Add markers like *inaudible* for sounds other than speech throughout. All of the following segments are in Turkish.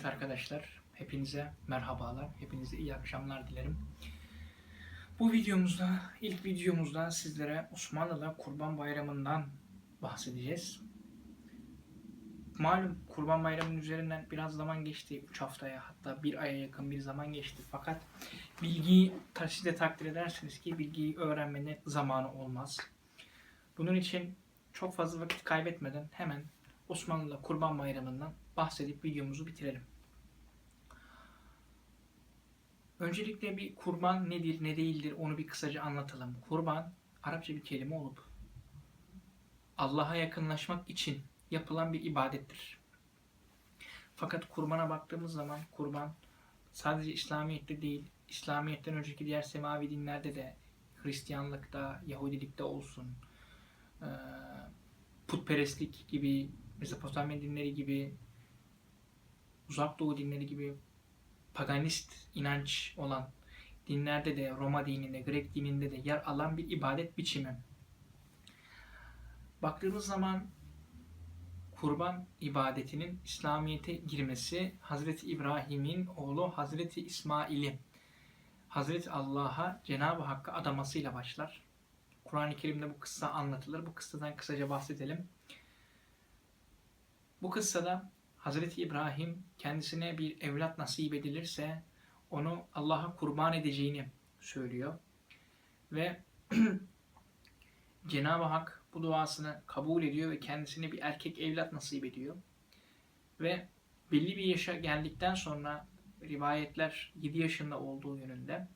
Evet arkadaşlar, hepinize merhabalar, hepinize iyi akşamlar dilerim. Bu videomuzda, ilk videomuzda sizlere Osmanlı'da Kurban Bayramı'ndan bahsedeceğiz. Malum Kurban Bayramı'nın üzerinden biraz zaman geçti, 3 haftaya hatta bir aya yakın bir zaman geçti. Fakat bilgiyi, siz de takdir edersiniz ki bilgiyi öğrenmenin zamanı olmaz. Bunun için çok fazla vakit kaybetmeden hemen Osmanlı'da Kurban Bayramı'ndan bahsedip videomuzu bitirelim. Öncelikle bir kurban nedir, ne değildir onu bir kısaca anlatalım. Kurban Arapça bir kelime olup Allah'a yakınlaşmak için yapılan bir ibadettir. Fakat kurbana baktığımız zaman kurban sadece İslamiyet'te değil, İslamiyet'ten önceki diğer semavi dinlerde de Hristiyanlıkta, Yahudilikte olsun, putperestlik gibi, Mezopotamya dinleri gibi, Uzak Doğu dinleri gibi paganist inanç olan dinlerde de Roma dininde, Grek dininde de yer alan bir ibadet biçimi. Baktığımız zaman kurban ibadetinin İslamiyet'e girmesi Hazreti İbrahim'in oğlu Hazreti İsmail'i Hazreti Allah'a Cenab-ı Hakk'a adamasıyla başlar. Kur'an-ı Kerim'de bu kıssa anlatılır. Bu kıssadan kısaca bahsedelim. Bu kıssada Hazreti İbrahim kendisine bir evlat nasip edilirse onu Allah'a kurban edeceğini söylüyor. Ve *clears throat* Cenab-ı Hak bu duasını kabul ediyor ve kendisine bir erkek evlat nasip ediyor. Ve belli bir yaşa geldikten sonra rivayetler 7 yaşında olduğu yönünde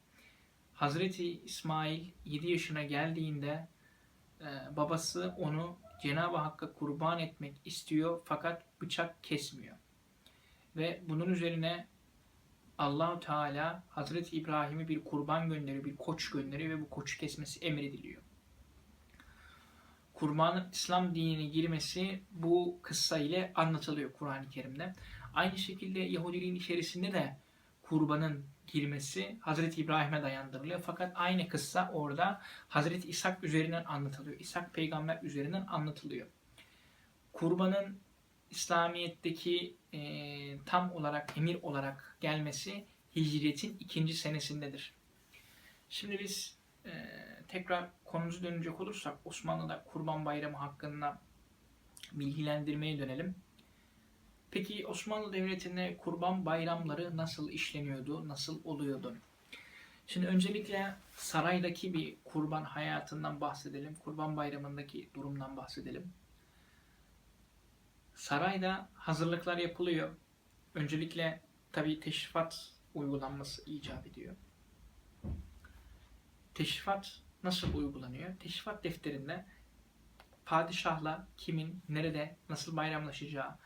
Hazreti İsmail 7 yaşına geldiğinde e, babası onu Cenab-ı Hakk'a kurban etmek istiyor fakat bıçak kesmiyor. Ve bunun üzerine Allahu Teala Hazreti İbrahim'e bir kurban gönderiyor, bir koç gönderiyor ve bu koçu kesmesi emrediliyor. Kurbanın İslam dinine girmesi bu kıssa ile anlatılıyor Kur'an-ı Kerim'de. Aynı şekilde Yahudiliğin içerisinde de kurbanın girmesi Hazreti İbrahim'e dayandırılıyor. Fakat aynı kıssa orada Hazreti İshak üzerinden anlatılıyor. İshak peygamber üzerinden anlatılıyor. Kurbanın İslamiyet'teki e, tam olarak emir olarak gelmesi hicretin ikinci senesindedir. Şimdi biz e, tekrar konumuza dönecek olursak Osmanlı'da Kurban Bayramı hakkında bilgilendirmeye dönelim. Peki Osmanlı Devleti'nde kurban bayramları nasıl işleniyordu, nasıl oluyordu? Şimdi öncelikle saraydaki bir kurban hayatından bahsedelim. Kurban bayramındaki durumdan bahsedelim. Sarayda hazırlıklar yapılıyor. Öncelikle tabi teşrifat uygulanması icap ediyor. Teşrifat nasıl uygulanıyor? Teşrifat defterinde padişahla kimin, nerede, nasıl bayramlaşacağı,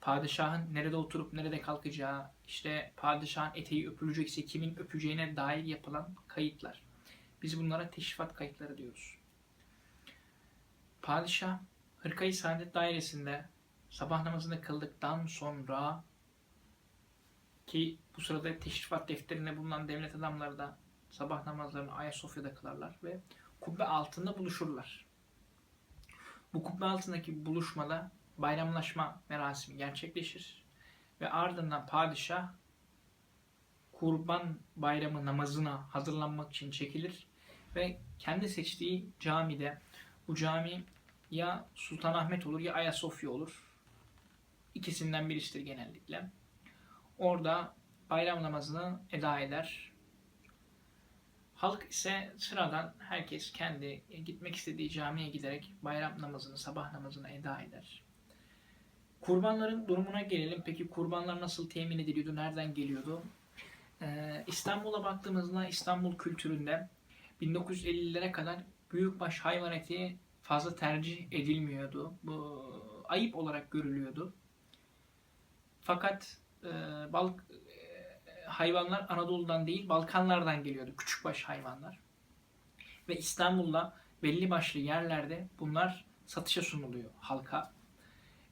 padişahın nerede oturup nerede kalkacağı, işte padişahın eteği öpülecekse kimin öpeceğine dair yapılan kayıtlar. Biz bunlara teşrifat kayıtları diyoruz. Padişah Hırkayı Saadet Dairesi'nde sabah namazını kıldıktan sonra ki bu sırada teşrifat defterinde bulunan devlet adamları da sabah namazlarını Ayasofya'da kılarlar ve kubbe altında buluşurlar. Bu kubbe altındaki buluşmada bayramlaşma merasimi gerçekleşir ve ardından padişah kurban bayramı namazına hazırlanmak için çekilir ve kendi seçtiği camide bu cami ya Sultanahmet olur ya Ayasofya olur. İkisinden birisidir genellikle. Orada bayram namazını eda eder. Halk ise sıradan herkes kendi gitmek istediği camiye giderek bayram namazını, sabah namazını eda eder. Kurbanların durumuna gelelim. Peki kurbanlar nasıl temin ediliyordu? Nereden geliyordu? Ee, İstanbul'a baktığımızda İstanbul kültüründe 1950'lere kadar büyükbaş hayvan eti fazla tercih edilmiyordu. Bu ayıp olarak görülüyordu. Fakat e, balık e, hayvanlar Anadolu'dan değil Balkanlardan geliyordu. Küçükbaş hayvanlar. Ve İstanbul'da belli başlı yerlerde bunlar satışa sunuluyor halka.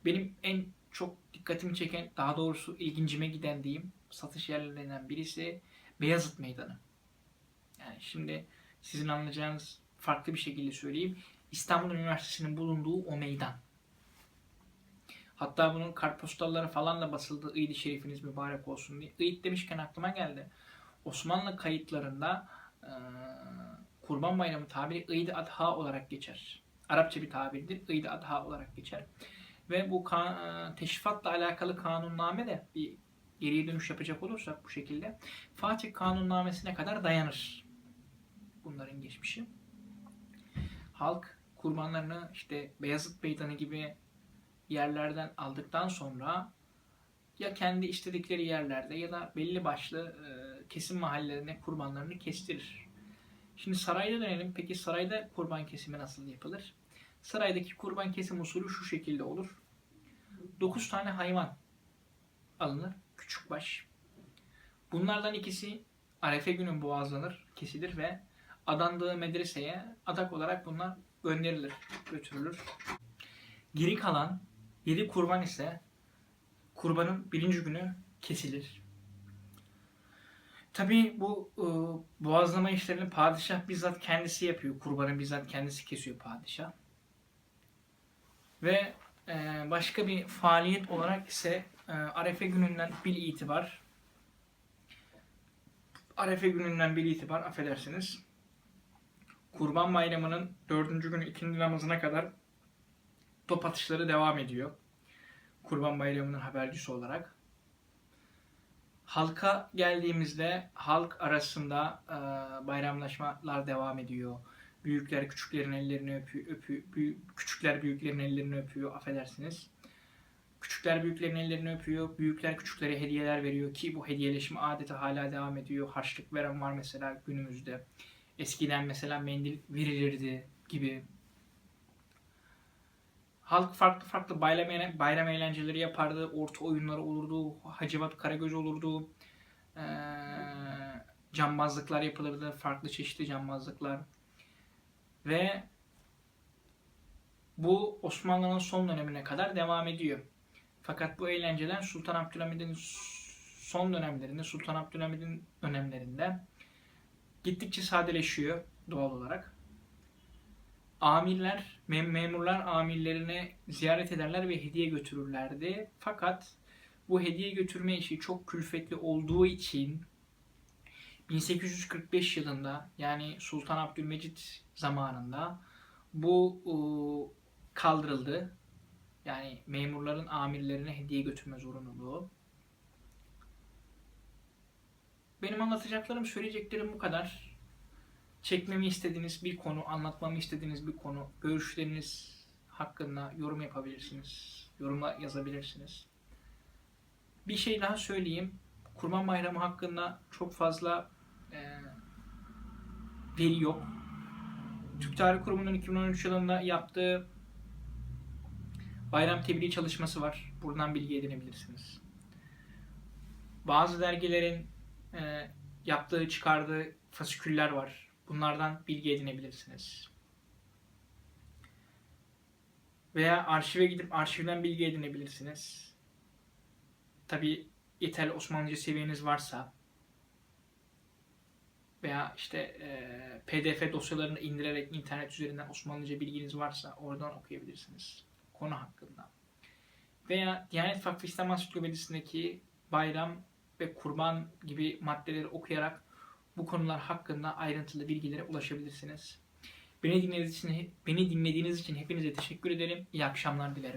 Benim en çok dikkatimi çeken, daha doğrusu ilgincime giden diyeyim, satış yerlerinden birisi Beyazıt Meydanı. Yani şimdi sizin anlayacağınız farklı bir şekilde söyleyeyim. İstanbul Üniversitesi'nin bulunduğu o meydan. Hatta bunun kartpostalları falan da basıldı. İyid-i Şerifiniz mübarek olsun diye. İyid demişken aklıma geldi. Osmanlı kayıtlarında e, Kurban Bayramı tabiri İyid-i Adha olarak geçer. Arapça bir tabirdir. İyid-i Adha olarak geçer. Ve bu e, teşrifatla alakalı kanunname de bir geriye dönüş yapacak olursak bu şekilde Fatih kanunnamesine kadar dayanır bunların geçmişi. Halk kurbanlarını işte Beyazıt Meydanı gibi yerlerden aldıktan sonra ya kendi istedikleri yerlerde ya da belli başlı e, kesim mahallelerine kurbanlarını kestirir. Şimdi sarayda dönelim. Peki sarayda kurban kesimi nasıl yapılır? Saraydaki kurban kesim usulü şu şekilde olur. 9 tane hayvan alınır. Küçük baş. Bunlardan ikisi Arefe günü boğazlanır, kesilir ve adandığı medreseye adak olarak bunlar gönderilir, götürülür. Geri kalan 7 kurban ise kurbanın birinci günü kesilir. Tabi bu e, boğazlama işlerini padişah bizzat kendisi yapıyor. Kurbanı bizzat kendisi kesiyor padişah. Ve e, başka bir faaliyet olarak ise e, Arefe gününden bil itibar Arefe gününden bil itibar affedersiniz. Kurban Bayramı'nın dördüncü günü ikindi namazına kadar top atışları devam ediyor. Kurban Bayramı'nın habercisi olarak. Halka geldiğimizde halk arasında e, bayramlaşmalar devam ediyor. Büyükler küçüklerin ellerini öpüyor, öpüyor büyük, küçükler büyüklerin ellerini öpüyor, affedersiniz. Küçükler büyüklerin ellerini öpüyor, büyükler küçüklere hediyeler veriyor ki bu hediyeleşme adeti hala devam ediyor. Harçlık veren var mesela günümüzde. Eskiden mesela mendil verilirdi gibi. Halk farklı farklı bayram, bayram eğlenceleri yapardı. Orta oyunları olurdu. Hacivat Karagöz olurdu. Ee, cambazlıklar yapılırdı. Farklı çeşitli cambazlıklar. Ve bu Osmanlı'nın son dönemine kadar devam ediyor. Fakat bu eğlenceler Sultan Abdülhamid'in son dönemlerinde, Sultan Abdülhamid'in dönemlerinde gittikçe sadeleşiyor doğal olarak. Amirler, mem- memurlar amirlerine ziyaret ederler ve hediye götürürlerdi. Fakat bu hediye götürme işi çok külfetli olduğu için 1845 yılında yani Sultan Abdülmecit zamanında bu ıı, kaldırıldı. Yani memurların amirlerine hediye götürme zorunluluğu. Benim anlatacaklarım, söyleyeceklerim bu kadar. Çekmemi istediğiniz bir konu, anlatmamı istediğiniz bir konu, görüşleriniz hakkında yorum yapabilirsiniz. Yorumla yazabilirsiniz. Bir şey daha söyleyeyim. Kurban Bayramı hakkında çok fazla e, veri yok. Türk Tarih Kurumu'nun 2013 yılında yaptığı bayram tebliğ çalışması var. Buradan bilgi edinebilirsiniz. Bazı dergilerin e, yaptığı, çıkardığı fasiküller var. Bunlardan bilgi edinebilirsiniz. Veya arşive gidip arşivden bilgi edinebilirsiniz. Tabi yeterli Osmanlıca seviyeniz varsa veya işte e, PDF dosyalarını indirerek internet üzerinden Osmanlıca bilginiz varsa oradan okuyabilirsiniz konu hakkında. Veya Diyanet Vakfı İslam Ansiklopedisindeki bayram ve kurban gibi maddeleri okuyarak bu konular hakkında ayrıntılı bilgilere ulaşabilirsiniz. Beni dinlediğiniz için, beni dinlediğiniz için hepinize teşekkür ederim. İyi akşamlar dilerim.